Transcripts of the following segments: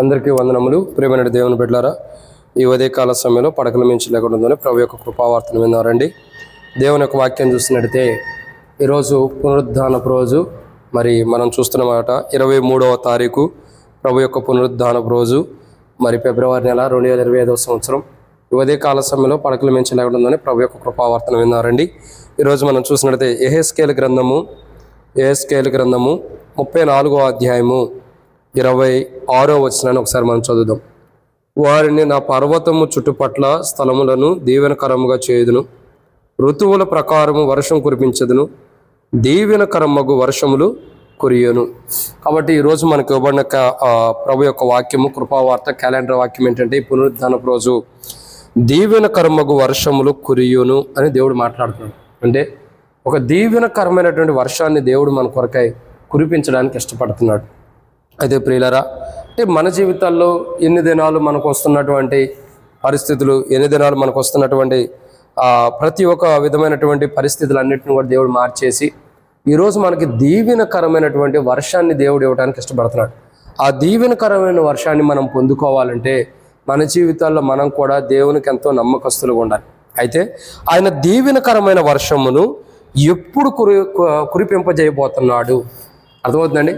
అందరికీ వందనములు. ప్రేమైన దేవుని బిడ్డారా ఈ ఉదయకాల సమయంలో పడకల మించి లేకుండా ప్రభు యొక్క కృపావార్తను విన్నారండి. దేవుని యొక్క వాక్యం చూసినట్టయితే ఈరోజు పునరుద్ధానపు రోజు. మరి మనం చూస్తున్నమాట ఇరవై మూడవ తారీఖు ప్రభు యొక్క పునరుద్ధానపు రోజు. మరి ఫిబ్రవరి నెల రెండు వేల ఇరవై ఐదవ సంవత్సరం. ఉదయ కాల సమయంలో పడకల మించి లేకుండా ప్రభు యొక్క కృపావార్తను విన్నారండి. ఈరోజు మనం చూసినట్టయితే ఎహెస్కేల్ గ్రంథము ఏఎస్కేల్ గ్రంథము ముప్పై నాలుగో అధ్యాయము. ఇరవై ఆరో వచనాన్ని ఒకసారి మనం చదువుదాం. వారిని నా పర్వతము చుట్టుపట్ల స్థలములను దీవెనకరముగా చేయుదును. ఋతువుల ప్రకారము వర్షం కురిపించదును. దీవెనకరమగు వర్షములు కురియను. కాబట్టి ఈరోజు మనకు ఇవ్వబడిన ప్రభు యొక్క వాక్యము కృపావార్త క్యాలెండర్ వాక్యం ఏంటంటే ఈ పునరుద్ధానపు రోజు దీవెనకరమగు వర్షములు కురియును అని దేవుడు మాట్లాడుతున్నాడు. అంటే ఒక దీవెనకరమైనటువంటి వర్షాన్ని దేవుడు మన కొరకై కురిపించడానికి ఇష్టపడుతున్నాడు. అయితే ప్రియులరా అంటే మన జీవితాల్లో ఎన్ని దినాలు మనకు వస్తున్నటువంటి పరిస్థితులు ఎన్ని దినాలు మనకు వస్తున్నటువంటి ప్రతి ఒక్క విధమైనటువంటి పరిస్థితులు అన్నింటిని కూడా దేవుడు మార్చేసి ఈరోజు మనకి దీవెనకరమైనటువంటి వర్షాన్ని దేవుడు ఇవ్వడానికి ఇష్టపడుతున్నాడు. ఆ దీవెనకరమైన వర్షాన్ని మనం పొందుకోవాలంటే మన జీవితాల్లో మనం కూడా దేవునికి ఎంతో నమ్మకస్తులుగా ఉండాలి. అయితే ఆయన దీవెనకరమైన వర్షమును ఎప్పుడు కురి కురిపింపజేయబోతున్నాడు? అర్థమవుతుందండి?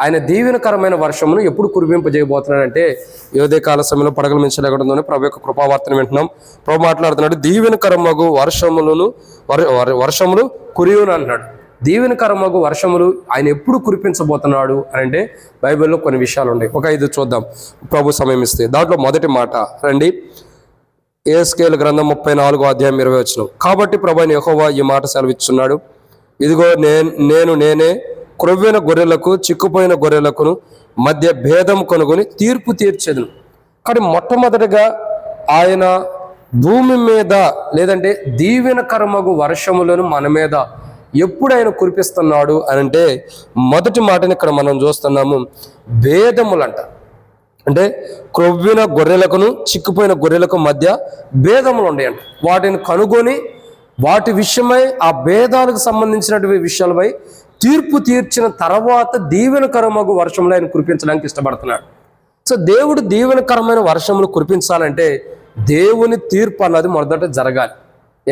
ఆయన దీవెనకరమైన వర్షమును ఎప్పుడు కురిపింపజేయబోతున్నాడంటే యోదే కాల సమయంలో పడగలు మించలేకడంతోనే ప్రభు యొక్క కృపావార్తను వింటున్నాం. ప్రభు మాట్లాడుతున్నాడు దీవెనకరమగు వర్షములను వర్- వర్షములు కురియును అంటున్నాడు. దీవెనకరమగు వర్షములు ఆయన ఎప్పుడు కురిపించబోతున్నాడు అని అంటే బైబిల్లో కొన్ని విషయాలు ఉన్నాయి ఒక ఐదు చూద్దాం. ప్రభు సమయం ఇస్తే. దాంట్లో మొదటి మాట రండి. ఏస్కేల్ గ్రంథం ముప్పై నాలుగో అధ్యాయం ఇరవై వచ్చిన. కాబట్టి ప్రభు యహోవా ఈ మాట సెలవిస్తున్నాడు ఇదిగో నేను నేను నేనే క్రొవ్విన గొర్రెలకు చిక్కుపోయిన గొర్రెలకును మధ్య భేదం కొనుగొని తీర్పు తీర్చేదను. కానీ మొట్టమొదటిగా ఆయన భూమి మీద లేదంటే దీవెన కర్మకు వర్షములను మన మీద ఎప్పుడు ఆయన కురిపిస్తున్నాడు అని అంటే మొదటి మాటని ఇక్కడ మనం చూస్తున్నాము. భేదములంట. అంటే క్రొవ్విన గొర్రెలకును చిక్కుపోయిన గొర్రెలకు మధ్య భేదములు ఉన్నాయంట వాటిని కనుగొని వాటి విషయమై ఆ భేదాలకు సంబంధించినటువంటి విషయాలపై తీర్పు తీర్చిన తర్వాత దీవెనకరమగు వర్షంలో ఆయన కురిపించడానికి ఇష్టపడుతున్నాడు. సో దేవుడు దీవెనకరమైన వర్షములు కురిపించాలంటే దేవుని తీర్పు అన్నది మొదట జరగాలి.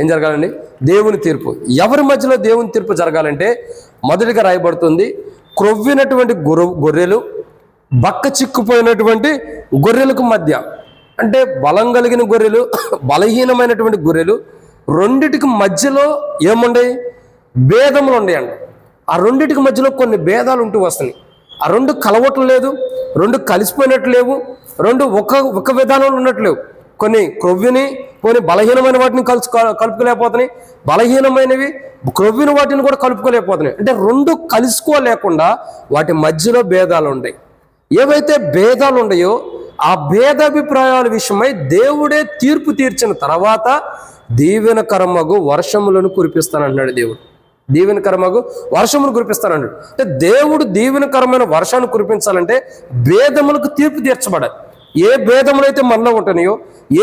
ఏం జరగాలండి? దేవుని తీర్పు. ఎవరి మధ్యలో దేవుని తీర్పు జరగాలంటే మొదటిగా రాయబడుతుంది క్రొవ్వినటువంటి గొర్రె గొర్రెలు బక్క చిక్కుపోయినటువంటి గొర్రెలకు మధ్య. అంటే బలం కలిగిన గొర్రెలు బలహీనమైనటువంటి గొర్రెలు రెండిటికి మధ్యలో ఏముండయి? భేదములు ఉన్నాయండి ఆ రెండింటికి మధ్యలో కొన్ని భేదాలు ఉంటూ వస్తున్నాయి. ఆ రెండు కలవటం లేదు రెండు కలిసిపోయినట్టు లేవు రెండు ఒక ఒక విధానంలో ఉన్నట్టు లేవు. కొన్ని క్రొవ్విని కొన్ని బలహీనమైన వాటిని కలుసు కలుపుకోలేకపోతున్నాయి. బలహీనమైనవి క్రొవ్విన వాటిని కూడా కలుపుకోలేకపోతున్నాయి. అంటే రెండు కలుసుకోలేకుండా వాటి మధ్యలో భేదాలు ఉన్నాయి ఏవైతే భేదాలు ఉన్నాయో ఆ భేదాభిప్రాయాల విషయమై దేవుడే తీర్పు తీర్చిన తర్వాత దీవెనకరమగు వర్షములను కురిపిస్తానంటున్నాడు దేవుడు. దీవెనకరమగు వర్షమును కురిపిస్తానన్నాడు అంటే దేవుడు దీవెనకరమైన వర్షాన్ని కురిపించాలంటే భేదములకు తీర్పు తీర్చబడాలి. ఏ భేదములైతే మనలో ఉంటున్నాయో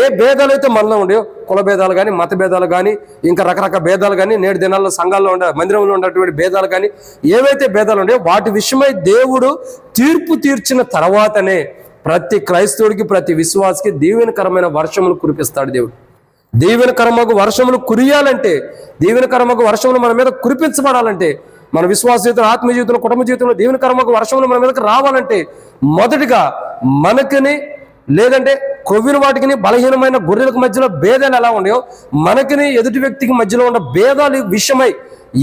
ఏ భేదాలు అయితే మనలో ఉన్నాయో కుల భేదాలు కానీ మత భేదాలు కానీ ఇంకా రకరకాల భేదాలు కానీ నేటి దినాల్లో సంఘాల్లో ఉండే మందిరంలో ఉన్నటువంటి భేదాలు కానీ ఏవైతే భేదాలు ఉన్నాయో వాటి విషయమై దేవుడు తీర్పు తీర్చిన తర్వాతనే ప్రతి క్రైస్తవుడికి ప్రతి విశ్వాసకి దీవెనకరమైన వర్షములు కురిపిస్తాడు దేవుడు. దీవెనకరమగు వర్షములు కురియాలంటే దీవెనకరమగు వర్షములు మన మీద కురిపించబడాలంటే మన విశ్వాస జీవితంలో ఆత్మ జీవితంలో కుటుంబ జీవితంలో దీవెనకరమగు వర్షములు మన మీదకి రావాలంటే మొదటిగా మనకిని లేదంటే కొవ్విన వాటికి బలహీనమైన గొర్రెలకు మధ్యలో భేదాలు ఎలా ఉన్నాయో మనకిని ఎదుటి వ్యక్తికి మధ్యలో ఉన్న భేదాలు విషయమై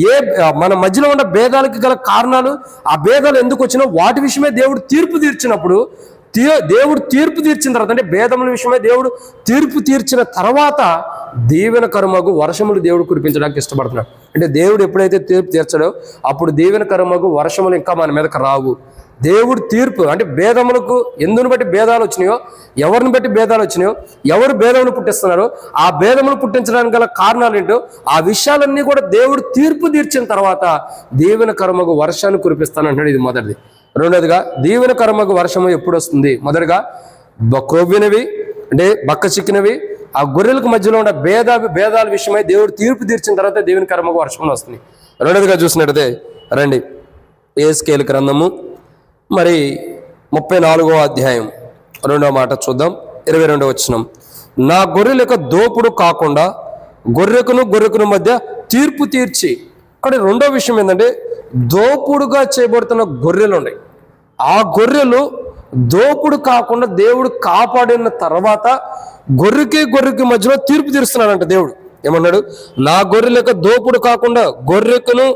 ఏ మన మధ్యలో ఉన్న భేదాలకి గల కారణాలు ఆ భేదాలు ఎందుకు వచ్చినా వాటి విషయమే దేవుడు తీర్పు తీర్చినప్పుడు తీ- దేవుడు తీర్పు తీర్చిన తర్వాత అంటే భేదముల విషయమై దేవుడు తీర్పు తీర్చిన తర్వాత దీవెన కర్మగు వర్షములు దేవుడు కురిపించడానికి ఇష్టపడుతున్నాడు. అంటే దేవుడు ఎప్పుడైతే తీర్పు తీర్చడో అప్పుడు దీవెన కర్మగు వర్షములు ఇంకా మన మీదకి రావు. దేవుడు తీర్పు అంటే భేదములకు ఎందుని బట్టి భేదాలు వచ్చినాయో ఎవరిని బట్టి భేదాలు వచ్చినాయో ఎవరు భేదములు పుట్టిస్తున్నారో ఆ భేదములు పుట్టించడానికి గల కారణాలు ఏంటో ఆ విషయాలన్నీ కూడా దేవుడు తీర్పు తీర్చిన తర్వాత దీవెన కర్మకు వర్షాన్ని కురిపిస్తానంటాడు ఇది మొదటిది. రెండోదిగా దీవెన కర్మకు వర్షము ఎప్పుడు వస్తుంది మొదటిగా బ- క్రొవ్వినవి అంటే బక్క చిక్కినవి ఆ గొర్రెలకు మధ్యలో ఉన్న భేద భేదాల విషయమై దేవుడు తీర్పు తీర్చిన తర్వాత దేవుని కర్మకు వర్షం వస్తుంది. రెండోదిగా చూసినట్టయితే రండి ఏ గ్రంథము మరి ముప్పై నాలుగో అధ్యాయం రెండవ మాట చూద్దాం ఇరవై రెండవ వచ్చినం నా గొర్రెల యొక్క దోపుడు కాకుండా గొర్రెకును గొర్రెకును మధ్య తీర్పు తీర్చి ఇక్కడ రెండో విషయం ఏంటంటే దోపుడుగా చేయబడుతున్న గొర్రెలు ఉన్నాయి. ఆ గొర్రెలు దోపుడు కాకుండా దేవుడు కాపాడిన తర్వాత గొర్రెకి గొర్రెకి మధ్యలో తీర్పు తీరుస్తున్నాడంట దేవుడు. ఏమన్నాడు? నా గొర్రెల దోపుడు కాకుండా గొర్రెకును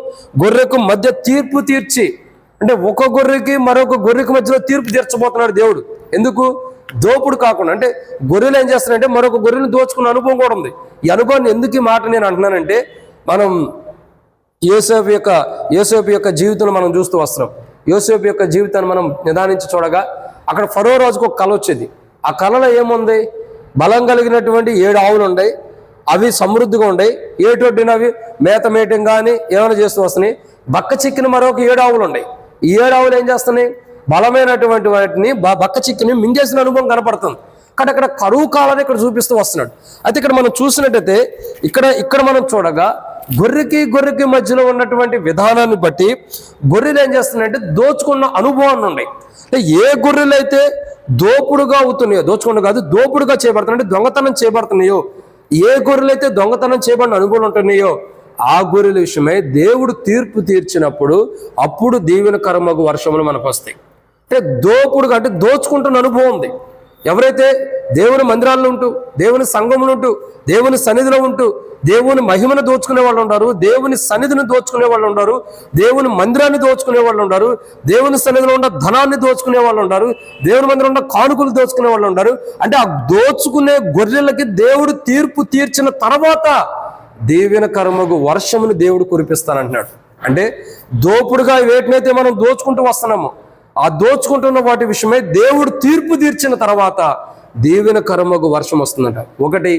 గొర్రెకు మధ్య తీర్పు తీర్చి అంటే ఒక గొర్రెకి మరొక గొర్రెకి మధ్యలో తీర్పు తీర్చబోతున్నాడు దేవుడు. ఎందుకు? దోపుడు కాకుండా అంటే గొర్రెలు ఏం చేస్తున్నాయంటే మరొక గొర్రెను దోచుకున్న అనుభవం కూడా ఉంది. ఈ అనుభవాన్ని ఎందుకు ఈ మాట నేను అంటున్నానంటే మనం యోసేపు యొక్క యోసేపు యొక్క జీవితం మనం చూస్తూ వస్తున్నాం. యోసేపు యొక్క జీవితాన్ని మనం నిదానించి చూడగా అక్కడ ఫరో రోజుకు ఒక కళ వచ్చేది. ఆ కళలో ఏముంది? బలం కలిగినటువంటి ఏడు ఆవులు ఉన్నాయి అవి సమృద్ధిగా ఉన్నాయి ఏటొడ్డిన అవి? మేత మేయటం కానీ ఏమైనా చేస్తూ వస్తున్నాయి. బక్క చిక్కిన మరొక ఏడు ఆవులు ఉన్నాయి ఈ ఏడు ఆవులు ఏం చేస్తున్నాయి? బలమైనటువంటి వాటిని బక్క చిక్కిని మింగేసిన అనుభవం కనపడుతుంది. కానీ అక్కడ కరువు కాలని ఇక్కడ చూపిస్తూ వస్తున్నాడు. అయితే ఇక్కడ మనం చూసినట్టయితే ఇక్కడ ఇక్కడ మనం చూడగా గొర్రెకి గొర్రెకి మధ్యలో ఉన్నటువంటి విధానాన్ని బట్టి గొర్రెలు ఏం చేస్తున్నాయంటే దోచుకున్న అనుభవాన్ని ఉన్నాయి. ఏ గొర్రెలు అయితే దోపుడుగా అవుతున్నాయో దోచుకుండా కాదు దోపుడుగా చేయబడుతున్నాయి దొంగతనం చేయబడుతున్నాయో ఏ గొర్రెలు అయితే దొంగతనం చేయబడిన అనుభవాలు ఉంటున్నాయో ఆ గొర్రెల విషయమై దేవుడు తీర్పు తీర్చినప్పుడు అప్పుడు దీవెన కర్మకు వర్షములు మనకు వస్తాయి. అంటే దోపుడుగా అంటే దోచుకుంటున్న అనుభవం ఉంది. ఎవరైతే దేవుని మందిరాల్లో ఉంటూ దేవుని సంఘములు ఉంటూ దేవుని సన్నిధిలో ఉంటూ దేవుని మహిమను దోచుకునే వాళ్ళు ఉన్నారు దేవుని సన్నిధిని దోచుకునే వాళ్ళు ఉన్నారు దేవుని మందిరాన్ని దోచుకునే వాళ్ళు ఉన్నారు దేవుని సన్నిధిలో ఉన్న ధనాన్ని దోచుకునే వాళ్ళు ఉన్నారు దేవుని మందిరం ఉన్న కానుకలు దోచుకునే వాళ్ళు ఉన్నారు అంటే ఆ దోచుకునే గొర్రెలకి దేవుడు తీర్పు తీర్చిన తర్వాత దీవెన కర్మకు వర్షమును దేవుడు కురిపిస్తానంటున్నాడు. అంటే దోపుడుగా వేటినైతే మనం దోచుకుంటూ వస్తున్నాము. ఆ దోచుకుంటున్న వాటి విషయమై దేవుడు తీర్పు తీర్చిన తర్వాత దీవెన కర్మకు వర్షం వస్తుందంట. ఒకటి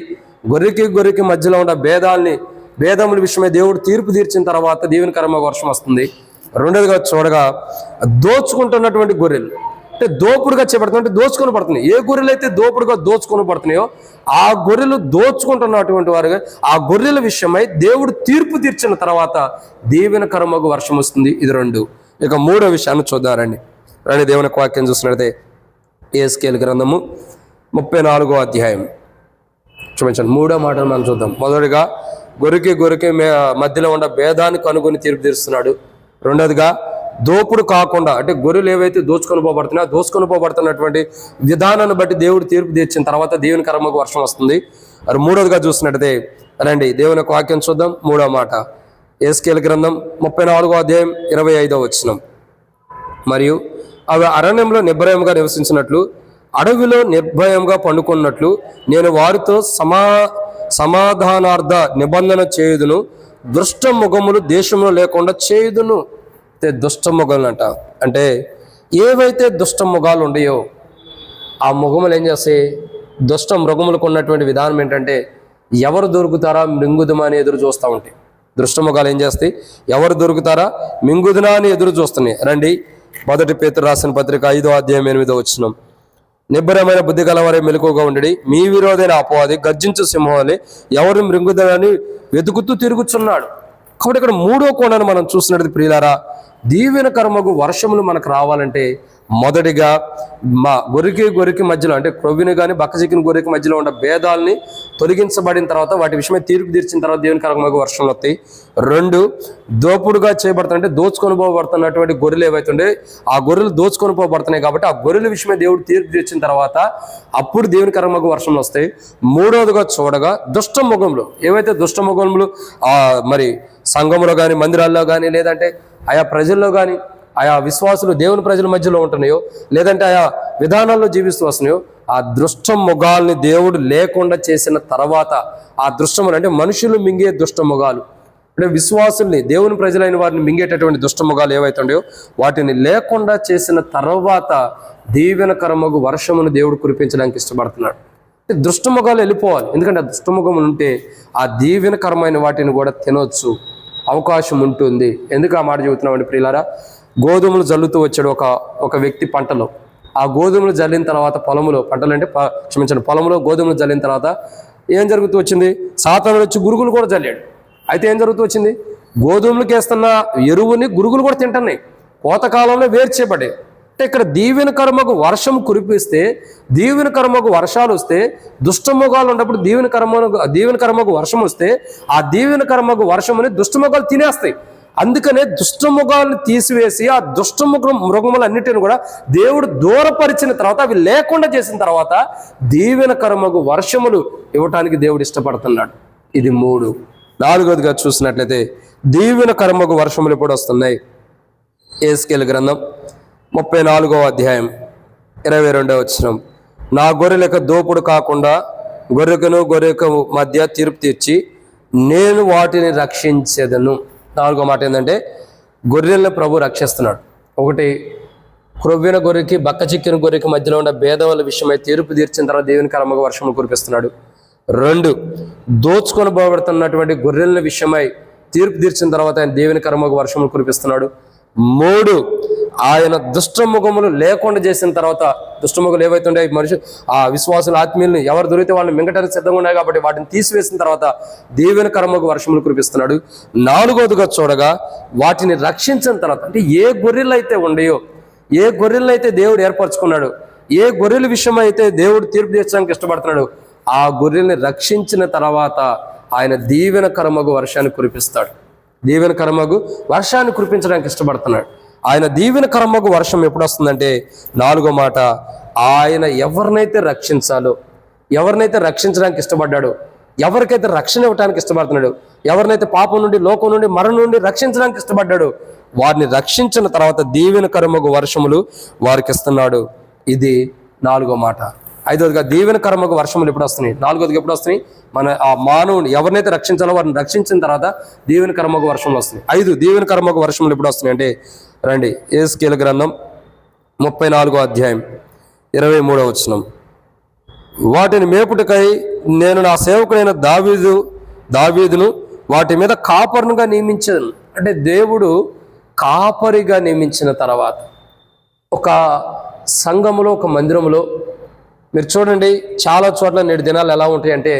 గొర్రెకి గొర్రెకి మధ్యలో ఉన్న భేదాల్ని భేదముల విషయమై దేవుడు తీర్పు తీర్చిన తర్వాత దీవెన కర్మకు వర్షం వస్తుంది. రెండోదిగా చూడగా దోచుకుంటున్నటువంటి గొర్రెలు అంటే దోపుడుగా చేపడుతుంది అంటే దోచుకొని పడుతున్నాయి. ఏ గొర్రెలు అయితే దోపుడుగా దోచుకొని పడుతున్నాయో ఆ గొర్రెలు దోచుకుంటున్నటువంటి వారుగా ఆ గొర్రెల విషయమై దేవుడు తీర్పు తీర్చిన తర్వాత దీవెన కర్మకు వర్షం వస్తుంది. ఇది రెండు. ఇక మూడో విషయాన్ని చూద్దారండి రండి దేవుని వాక్యం చూసినట్లయితే ఏస్కేల్ గ్రంథము ముప్పై నాలుగో అధ్యాయం. క్షమించండి మూడో మాటను మనం చూద్దాం. మొదటిగా గొరికి గొరికి మధ్యలో ఉన్న భేదాన్ని కనుగొని తీర్పు తీరుస్తున్నాడు. రెండోదిగా దోపుడు కాకుండా అంటే గొర్రెలు ఏవైతే దోచుకొని పోబడుతున్నాయో దోచుకొని పోబడుతున్నటువంటి విధానాన్ని బట్టి దేవుడు తీర్పు తీర్చిన తర్వాత దేవుని కర్మకు వర్షం వస్తుంది. మరి మూడోదిగా చూసినట్టయితే రండి దేవుని యొక్క వాక్యం చూద్దాం. మూడో మాట. ఏస్కేల్ గ్రంథం ముప్పై నాలుగో అధ్యాయం ఇరవై ఐదో వచ్చినం మరియు అవి అరణ్యంలో నిర్భయంగా నివసించినట్లు అడవిలో నిర్భయంగా పండుకున్నట్లు నేను వారితో సమా సమాధానార్థ నిబంధన చేయుదును. దుష్ట ముఖములు దేశంలో లేకుండా చేయుదును. అంటే దుష్ట అంట అంటే ఏవైతే దుష్ట ముఖాలు ఉండయో ఆ ముఖములు ఏం చేస్తాయి దుష్ట మృగములకు ఉన్నటువంటి విధానం ఏంటంటే ఎవరు దొరుకుతారా మింగుదమా అని ఎదురు చూస్తూ ఉంటాయి. దృష్టముఖాలు ఏం చేస్తాయి? ఎవరు దొరుకుతారా మింగుదనా అని ఎదురు చూస్తున్నాయి. రండి మొదటి పేతురు రాసిన పత్రిక ఐదో అధ్యాయం ఎనిమిదో వచ్చినాం నిబ్బరమైన బుద్ధి గలవారే మెలకుగా ఉండడి. మీ విరోధైన అపవాది గర్జించు సింహాలి ఎవరు మృంగుదనని వెతుకుతూ తిరుగుచున్నాడు. కాబట్టి ఇక్కడ మూడో కోణాన్ని మనం చూసినట్టు ప్రియులారా దీవెన కర్మకు వర్షములు మనకు రావాలంటే మొదటిగా మా గొరికి గొరికి మధ్యలో అంటే క్రొవ్విని కానీ బక్కచిక్కిన గొరికి మధ్యలో ఉన్న భేదాల్ని తొలగించబడిన తర్వాత వాటి విషయమై తీర్పు తీర్చిన తర్వాత దేవుని కర్మకు వర్షంలు వస్తాయి. రెండు దోపుడుగా చేయబడుతుంటే దోచుకొని పోబడుతున్నటువంటి గొర్రెలు ఏవైతుండే ఆ గొర్రెలు దోచుకొని పోబడుతున్నాయి కాబట్టి ఆ గొర్రెల విషయమై దేవుడు తీర్పు తీర్చిన తర్వాత అప్పుడు దేవుని కరమకు వర్షం వస్తాయి. మూడవదిగా చూడగా దుష్ట ముఖంలో ఏవైతే దుష్ట ముఖములు ఆ మరి సంఘంలో కానీ మందిరాల్లో కానీ లేదంటే ఆయా ప్రజల్లో కానీ ఆయా విశ్వాసులు దేవుని ప్రజల మధ్యలో ఉంటున్నాయో లేదంటే ఆయా విధానాల్లో జీవిస్తూ వస్తున్నాయో ఆ దృష్ట ముఖాల్ని దేవుడు లేకుండా చేసిన తర్వాత ఆ దృష్టములు అంటే మనుషులు మింగే దుష్ట ముఖాలు అంటే విశ్వాసుల్ని దేవుని ప్రజలైన వారిని మింగేటటువంటి దుష్టముగాలు ఏవైతే వాటిని లేకుండా చేసిన తర్వాత దీవెనకరమగు వర్షమును దేవుడు కురిపించడానికి ఇష్టపడుతున్నాడు. అంటే దుష్టముఖాలు వెళ్ళిపోవాలి. ఎందుకంటే ఆ దుష్టముఖం ఉంటే ఆ దీవెనకరమైన వాటిని కూడా తినొచ్చు. అవకాశం ఉంటుంది. ఎందుకు ఆ మాట చెబుతున్నామండి ప్రియులారా గోధుమలు జల్లుతూ వచ్చాడు ఒక ఒక వ్యక్తి పంటలో. ఆ గోధుమలు జల్లిన తర్వాత పొలములో పంటలు అంటే క్షమించండి పొలంలో గోధుమలు జల్లిన తర్వాత ఏం జరుగుతూ వచ్చింది? సాతానుడు వచ్చి గురుగులు కూడా జల్లాడు. అయితే ఏం జరుగుతూ వచ్చింది? గోధుమలకు వేస్తున్న ఎరువుని గురుగులు కూడా తింటున్నాయి. కోతకాలంలో వేరు చేయబడ్డాయి. అంటే ఇక్కడ దీవెన కర్మకు వర్షం కురిపిస్తే దీవెన కర్మకు వర్షాలు వస్తే దుష్టముఖాలు ఉన్నప్పుడు దీవెన కర్మ దీవెన కర్మకు వర్షం వస్తే ఆ దీవెన కర్మకు వర్షముని దుష్టముఖాలు తినేస్తాయి. అందుకనే దుష్టముఖాలను తీసివేసి ఆ దుష్టముఖ మృగములన్నిటిని కూడా దేవుడు దూరపరిచిన తర్వాత అవి లేకుండా చేసిన తర్వాత దీవెన కర్మకు వర్షములు ఇవ్వటానికి దేవుడు ఇష్టపడుతున్నాడు. ఇది మూడు. నాలుగోదిగా చూసినట్లయితే దీవెన కర్మకు వర్షములు ఇప్పుడు వస్తున్నాయి? ఏస్కేల్ గ్రంథం ముప్పై నాలుగవ అధ్యాయం ఇరవై రెండవ వచ్చిన నా గొర్రెలకు దోపుడు కాకుండా గొర్రెకను గొర్రెకు మధ్య తీర్పు తీర్చి నేను వాటిని రక్షించేదను. నాలుగో మాట ఏంటంటే గొర్రెలను ప్రభు రక్షిస్తున్నాడు. ఒకటి క్రొవ్విన గొర్రెకి బక్క చిక్కిన గొర్రెకి మధ్యలో ఉన్న భేదముల విషయమై తీర్పు తీర్చిన తర్వాత దేవుని కర్మగా వర్షము కురిపిస్తున్నాడు. రెండు దోచుకొని పోబడుతున్నటువంటి గొర్రెల విషయమై తీర్పు తీర్చిన తర్వాత ఆయన దేవుని కర్మకు వర్షములు కురిపిస్తున్నాడు. మూడు. ఆయన దుష్టముఖములు లేకుండా చేసిన తర్వాత దుష్టముఖులు ఏవైతే ఉన్నాయో మనిషి ఆ విశ్వాసుల ఆత్మీయులను ఎవరు దొరికితే వాళ్ళని మింగటానికి సిద్ధంగా ఉన్నాయి కాబట్టి వాటిని తీసివేసిన తర్వాత దేవుని కర్మకు వర్షములు కురిపిస్తున్నాడు. నాలుగోదిగా చూడగా వాటిని రక్షించిన తర్వాత అంటే ఏ గొర్రెలు అయితే ఉండయో ఏ గొర్రెలైతే అయితే దేవుడు ఏర్పరచుకున్నాడు ఏ గొర్రెల విషయం అయితే దేవుడు తీర్పు తీర్చడానికి ఇష్టపడుతున్నాడు ఆ గొర్రెల్ని రక్షించిన తర్వాత ఆయన దీవెన కర్మకు వర్షాన్ని కురిపిస్తాడు. దీవెన కరమగు వర్షాన్ని కురిపించడానికి ఇష్టపడుతున్నాడు. ఆయన దీవెన కరమగు వర్షం ఎప్పుడు వస్తుందంటే నాలుగో మాట ఆయన ఎవరినైతే రక్షించాలో ఎవరినైతే రక్షించడానికి ఇష్టపడ్డాడో ఎవరికైతే రక్షణ ఇవ్వడానికి ఇష్టపడుతున్నాడు ఎవరినైతే పాపం నుండి లోకం నుండి మరణం నుండి రక్షించడానికి ఇష్టపడ్డాడు వారిని రక్షించిన తర్వాత దీవెన కర్మగు వర్షములు వారికి ఇస్తున్నాడు ఇది నాలుగో మాట. ఐదవదిగా దీవెన కర్మకు వర్షములు ఎప్పుడు వస్తున్నాయి? నాలుగోదిగా ఎప్పుడు వస్తున్నాయి? మన ఆ మానవుని ఎవరినైతే రక్షించాలో వారిని రక్షించిన తర్వాత దీవెన కర్మకు వర్షములు వస్తున్నాయి. ఐదు దీవెన కర్మకు వర్షములు ఎప్పుడు వస్తున్నాయి అంటే రండి ఏస్కేల గ్రంథం ముప్పై నాలుగో అధ్యాయం ఇరవై మూడో వచనం. వాటిని మేపుటకై నేను నా సేవకుడైన దావీదు దావీదును వాటి మీద కాపరునుగా నియమించాను. అంటే దేవుడు కాపరిగా నియమించిన తర్వాత ఒక సంఘములో ఒక మందిరములో మీరు చూడండి చాలా చోట్ల నేటి దినాలు ఎలా ఉంటాయంటే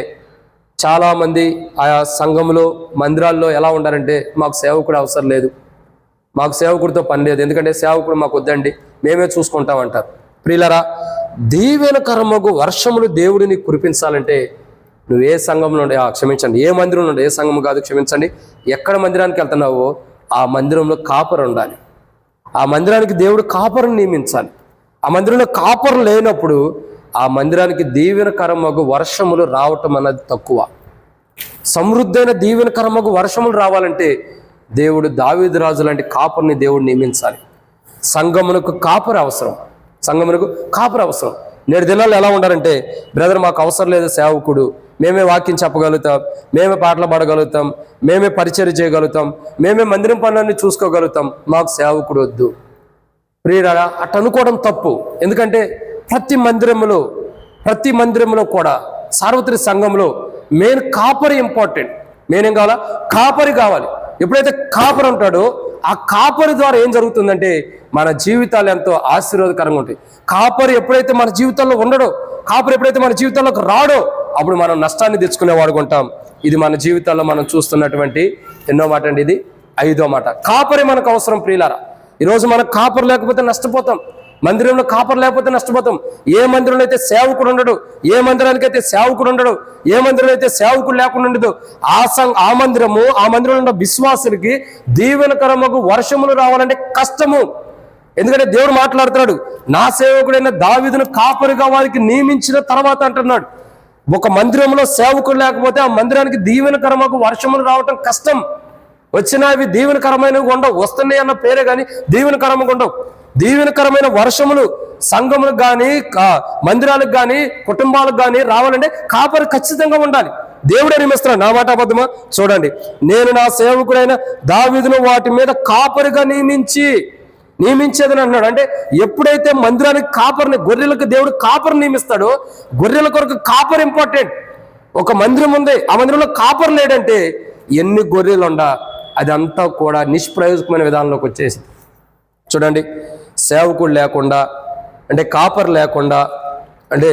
చాలామంది ఆయా సంఘములో మందిరాల్లో ఎలా ఉండాలంటే మాకు సేవకుడు అవసరం లేదు. మాకు సేవకుడితో పని లేదు. ఎందుకంటే సేవకుడు మాకు వద్దండి. మేమే చూసుకుంటామంటారు. ప్రియులరా దీవెన కర్మకు వర్షములు దేవుడిని కురిపించాలంటే నువ్వు ఏ సంఘంలో ఉండే ఆ, క్షమించండి. ఏ మందిరంలో ఉండే ఏ సంఘం కాదు క్షమించండి. ఎక్కడ మందిరానికి వెళ్తున్నావో ఆ మందిరంలో కాపరు ఉండాలి. ఆ మందిరానికి దేవుడు కాపరుని నియమించాలి. ఆ మందిరంలో కాపరు లేనప్పుడు ఆ మందిరానికి దీవెనకరమగు వర్షములు రావటం అన్నది తక్కువ. సమృద్ధైన దీవెనకరమగు వర్షములు రావాలంటే దేవుడు దావీదురాజు లాంటి కాపర్ని దేవుడు నియమించాలి. సంగమునకు కాపరి అవసరం. సంగమునకు కాపరి అవసరం. నేడు దినాలు ఎలా ఉండాలంటే బ్రదర్ మాకు అవసరం లేదు సేవకుడు. మేమే వాక్యం చెప్పగలుగుతాం మేమే పాటలు పాడగలుగుతాం మేమే పరిచయం చేయగలుగుతాం మేమే మందిరం పనులన్నీ చూసుకోగలుగుతాం. మాకు సేవకుడు వద్దు. ప్రియుడా అట్ అనుకోవడం తప్పు. ఎందుకంటే ప్రతి మందిరంలో ప్రతి మందిరంలో కూడా సార్వత్రిక సంఘంలో మెయిన్ కాపరి ఇంపార్టెంట్. మెయిన్ ఏం కావాలా? కాపరి కావాలి. ఎప్పుడైతే కాపరి ఉంటాడో ఆ కాపరి ద్వారా ఏం జరుగుతుందంటే మన జీవితాలు ఎంతో ఆశీర్వాదకరంగా ఉంటాయి. కాపరి ఎప్పుడైతే మన జీవితంలో ఉండడో కాపరి ఎప్పుడైతే మన జీవితంలోకి రాడో అప్పుడు మనం నష్టాన్ని తెచ్చుకునేవాడుగా ఉంటాం. ఇది మన జీవితాల్లో మనం చూస్తున్నటువంటి ఎన్నో మాట అండి ఇది? ఐదో మాట. కాపరి మనకు అవసరం ప్రియులారా. ఈరోజు మనకు కాపరు లేకపోతే నష్టపోతాం. మందిరంలో కాపరు లేకపోతే నష్టపోతాం. ఏ మందిరంలో అయితే సేవకుడు ఉండడు ఏ మందిరానికి అయితే సేవకుడు ఉండడు ఏ మందిరంలో అయితే సేవకుడు లేకుండా ఉండదు ఆ సం ఆ మందిరము ఆ మందిరంలో ఉన్న విశ్వాసులకి దీవెనకరముకు వర్షములు రావాలంటే కష్టము. ఎందుకంటే దేవుడు మాట్లాడుతున్నాడు నా సేవకుడైన దావిదును కాపరిగా వారికి నియమించిన తర్వాత అంటున్నాడు ఒక మందిరంలో సేవకుడు లేకపోతే ఆ మందిరానికి దీవెనకరమకు వర్షములు రావటం కష్టం. వచ్చినా అవి దీవెనకరమైనవి ఉండవు వస్తున్నాయి అన్న పేరే కానీ దీవెనకరంగా ఉండవు. దీవెనకరమైన వర్షములు సంఘములకు కానీ మందిరాలకు కానీ కుటుంబాలకు కానీ రావాలంటే కాపరి ఖచ్చితంగా ఉండాలి. దేవుడే నిమిస్తున్నాడు నా మాట అబద్ధమా? చూడండి. నేను నా సేవకుడైన దావీదును వాటి మీద కాపరిగా నియమించి నియమించేదని అన్నాడు. అంటే ఎప్పుడైతే మందిరానికి కాపరిని గొర్రెలకు దేవుడు కాపరిని నియమిస్తాడో గొర్రెల కొరకు కాపర్ ఇంపార్టెంట్ ఒక మందిరం ఉంది. ఆ మందిరంలో కాపర్ లేడంటే ఎన్ని గొర్రెలు ఉండా అదంతా కూడా నిష్ప్రయోజకమైన విధానంలోకి వచ్చేసి చూడండి. సేవకుడు లేకుండా అంటే కాపర్ లేకుండా అంటే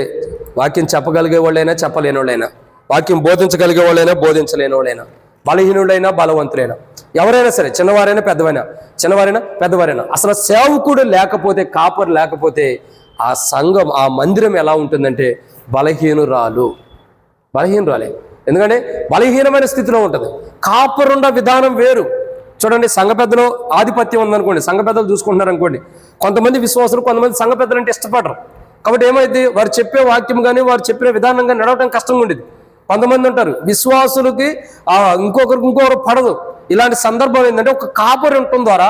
వాక్యం చెప్పగలిగే వాళ్ళైనా చెప్పలేని వాళ్ళైనా వాక్యం బోధించగలిగే వాళ్ళైనా బోధించలేని వాళ్ళైనా బలహీనుడైనా బలవంతులైనా ఎవరైనా సరే చిన్నవారైనా పెద్దవైనా చిన్నవారైనా పెద్దవారైనా అసలు సేవకుడు లేకపోతే కాపరు లేకపోతే ఆ సంఘం ఆ మందిరం ఎలా ఉంటుందంటే బలహీనురాలు. బలహీనురాలే. ఎందుకంటే బలహీనమైన స్థితిలో ఉంటుంది. కాపరుండ విధానం వేరు. చూడండి సంఘ పెద్దలో ఆధిపత్యం ఉందనుకోండి సంఘ పెద్దలు చూసుకుంటున్నారు అనుకోండి కొంతమంది విశ్వాసులు కొంతమంది సంఘ పెద్దలు అంటే ఇష్టపడరు. కాబట్టి ఏమైంది? వారు చెప్పే వాక్యం కానీ వారు చెప్పిన విధానంగా నడవటం కష్టంగా ఉండేది. కొంతమంది ఉంటారు విశ్వాసులకి ఇంకొకరికి ఇంకొకరు పడదు. ఇలాంటి సందర్భం ఏంటంటే ఒక కాపరి ఉండటం ద్వారా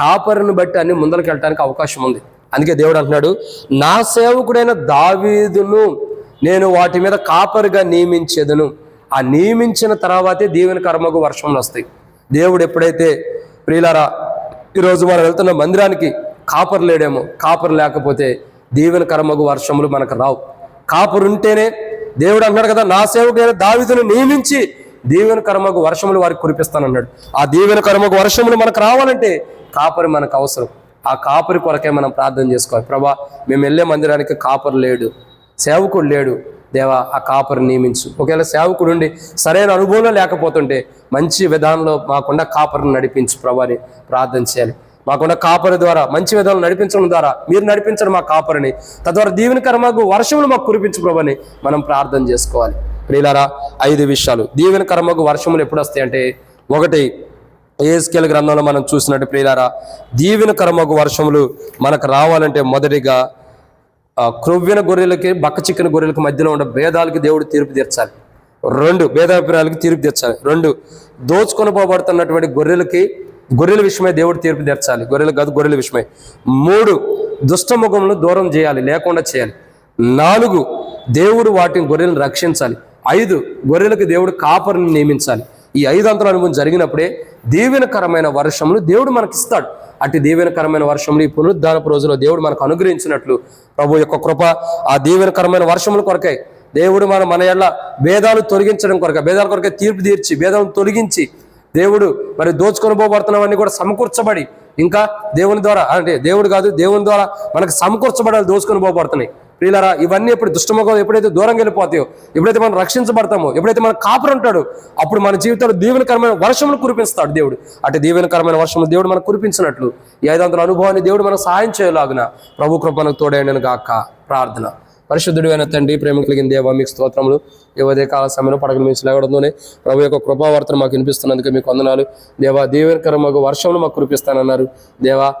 కాపరిని బట్టి అన్ని ముందరికి వెళ్ళడానికి అవకాశం ఉంది. అందుకే దేవుడు అంటున్నాడు నా సేవకుడైన దావీదును నేను వాటి మీద కాపరిగా నియమించేదను. ఆ నియమించిన తర్వాతే దీవెన కర్మకు వర్షంలు వస్తాయి. దేవుడు ఎప్పుడైతే ప్రియులారా ఈరోజు మనం వెళ్తున్న మందిరానికి కాపర్ లేడేమో కాపర్ లేకపోతే దీవెన కర్మకు వర్షములు మనకు రావు. కాపరు ఉంటేనే దేవుడు అన్నాడు కదా నా సేవకైన దావిదును నియమించి దీవెన కర్మకు వర్షములు వారికి కురిపిస్తానన్నాడు. ఆ దీవెన కర్మకు వర్షములు మనకు రావాలంటే కాపరి మనకు అవసరం. ఆ కాపరి కొరకే మనం ప్రార్థన చేసుకోవాలి. ప్రభా మేము వెళ్ళే మందిరానికి కాపరు లేడు సేవకుడు లేడు దేవా ఆ కాపరి నియమించు. ఒకవేళ సేవకుడు ఉండి సరైన అనుభవంలో లేకపోతుంటే మంచి విధానంలో మాకున్న కాపరును నడిపించు ప్రభాని ప్రార్థన చేయాలి. మాకున్న కాపరి ద్వారా మంచి విధానం నడిపించడం ద్వారా మీరు నడిపించడం మా కాపరిని. తద్వారా దీవెన కర్మకు వర్షములు మాకు కురిపించు ప్రభని మనం ప్రార్థన చేసుకోవాలి. ప్రియులారా ఐదు విషయాలు. దీవెన కర్మకు వర్షములు ఎప్పుడు వస్తాయి అంటే ఒకటి ఏఎస్కేల్ గ్రంథంలో మనం చూసినట్టు ప్రియులారా దీవెన కర్మకు వర్షములు మనకు రావాలంటే మొదటిగా క్రొవ్విన గొర్రెలకి బక్క చిక్కిన గొర్రెలకి మధ్యలో ఉన్న భేదాలకి దేవుడు తీర్పు తీర్చాలి. రెండు భేదాభిప్రాయాలకి తీర్పు తీర్చాలి. రెండు దోచుకొని పోబడుతున్నటువంటి గొర్రెలకి గొర్రెల విషయమై దేవుడు తీర్పు తీర్చాలి. గొర్రెల కాదు గొర్రెల విషయమై. మూడు దుష్టముఖములను దూరం చేయాలి లేకుండా చేయాలి. నాలుగు దేవుడు వాటిని గొర్రెలను రక్షించాలి. ఐదు గొర్రెలకు దేవుడు కాపరిని నియమించాలి. ఈ ఐదు అంతల అనుభవం జరిగినప్పుడే దీవెనకరమైన వర్షములు దేవుడు మనకిస్తాడు. అటు దీవెనకరమైన వర్షములు ఈ పునరుద్ధానపు రోజులో దేవుడు మనకు అనుగ్రహించినట్లు ప్రభు యొక్క కృప ఆ దీవెనకరమైన వర్షముల కొరకై దేవుడు మన మన ఎళ్ళ భేదాలు తొలగించడం కొరక భేదాల కొరకై తీర్పు తీర్చి భేదాలను తొలగించి దేవుడు మరి దోచుకొని పోబడుతున్నవన్నీ కూడా సమకూర్చబడి ఇంకా దేవుని ద్వారా అంటే దేవుడు కాదు దేవుని ద్వారా మనకు సమకూర్చబడాలి దోచుకొని పోబడుతున్నాయి. ప్రియులరా ఇవన్నీ ఎప్పుడు దుష్టముఖం ఎప్పుడైతే దూరంగా వెళ్ళిపోతాయో ఎప్పుడైతే మనం రక్షించబడతామో ఎప్పుడైతే మన కాపురు ఉంటాడో అప్పుడు మన జీవితంలో దీవెనకరమైన వర్షములు కురిపిస్తాడు దేవుడు. అటు దీవెనకరమైన వర్షములు దేవుడు మనకు కురిపించినట్లు ఈ ఐదు అనుభవాన్ని దేవుడు మనకు సహాయం చేయలాగున ప్రభు కృప మనకు తోడైన గాక. ప్రార్థన. పరిశుద్ధుడు అయిన తండ్రి ప్రేమ కలిగిన దేవ మీకు స్తోత్రములు. ఈ కాల సమయంలో పడకలు మించి లేవడంతోనే ప్రభు యొక్క కృపావార్తను మాకు వినిపిస్తున్నందుకు మీకు వందనాలు. దేవా దీవెనకరమగు వర్షములు మాకు కురిపిస్తానన్నారు. దేవా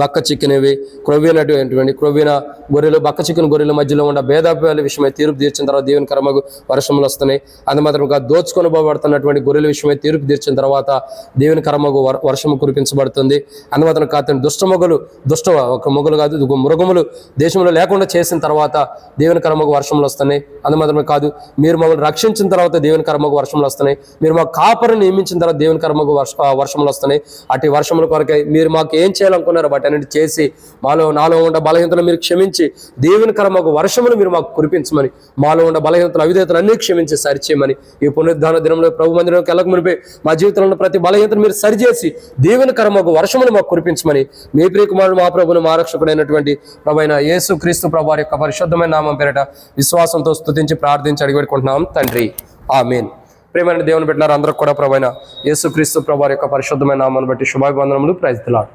బక్క చిక్కినవి క్రొవ్వినటువంటి క్రొవ్విన గొర్రెలు బక్క చిక్కిన గొర్రెల మధ్యలో ఉన్న భేదాభేదాల విషయమై తీర్పు తీర్చిన తర్వాత దేవుని కర్మకు వర్షములు వస్తున్నాయి. అది మాత్రముగా దోచుకొని పోబడుతున్నటువంటి గొర్రెల విషయమై తీర్పు తీర్చిన తర్వాత దేవుని కర్మకు వర్షము కురిపించబడుతుంది. అందుమాత్రం కాదు దుష్ట మొగలు దుష్ట ఒక మొగలు కాదు మృగములు దేశంలో లేకుండా చేసిన తర్వాత దేవుని కర్మకు వర్షములు వస్తున్నాయి. అందుమాత్రమే కాదు మీరు మమ్మల్ని రక్షించిన తర్వాత దేవుని కర్మకు వర్షములు వస్తున్నాయి. మీరు మా కాపరిని నియమించిన తర్వాత దేవుని కర్మకు వర్ష వర్షములు వస్తున్నాయి. అటు వర్షముల కొరకై మీరు మాకు ఏం చేయాలనుకున్నారు బట్ వాటన్నిటి చేసి మాలో నాలో ఉన్న బలహీనతలు మీరు క్షమించి దేవుని కర్మకు వర్షములు మీరు మాకు కురిపించమని మాలో ఉన్న బలహీనతలు అవిధేతలు అన్ని క్షమించి సరిచేయమని ఈ పునరుద్ధాన దినంలో ప్రభు మందిరంకి వెళ్ళక మునిపే మా జీవితంలో ఉన్న ప్రతి బలహీనతను మీరు సరిచేసి దేవుని కర్మకు వర్షములు మాకు కురిపించమని మీ ప్రియకుమారుడు మా ప్రభును మా రక్షకుడైనటువంటి ప్రభైన యేసు క్రీస్తు ప్రభు యొక్క పరిశుద్ధమైన నామం పేరట విశ్వాసంతో స్థుతించి ప్రార్థించి అడిగిపెట్టుకుంటున్నాం తండ్రి ఆమెన్. ప్రేమైన దేవుని పెట్టినారు అందరూ కూడా ప్రభైన యేసు క్రీస్తు ప్రభు యొక్క పరిశుద్ధమైన నామాన్ని బట్టి శుభాభివందనములు. ప్రయత్నాలు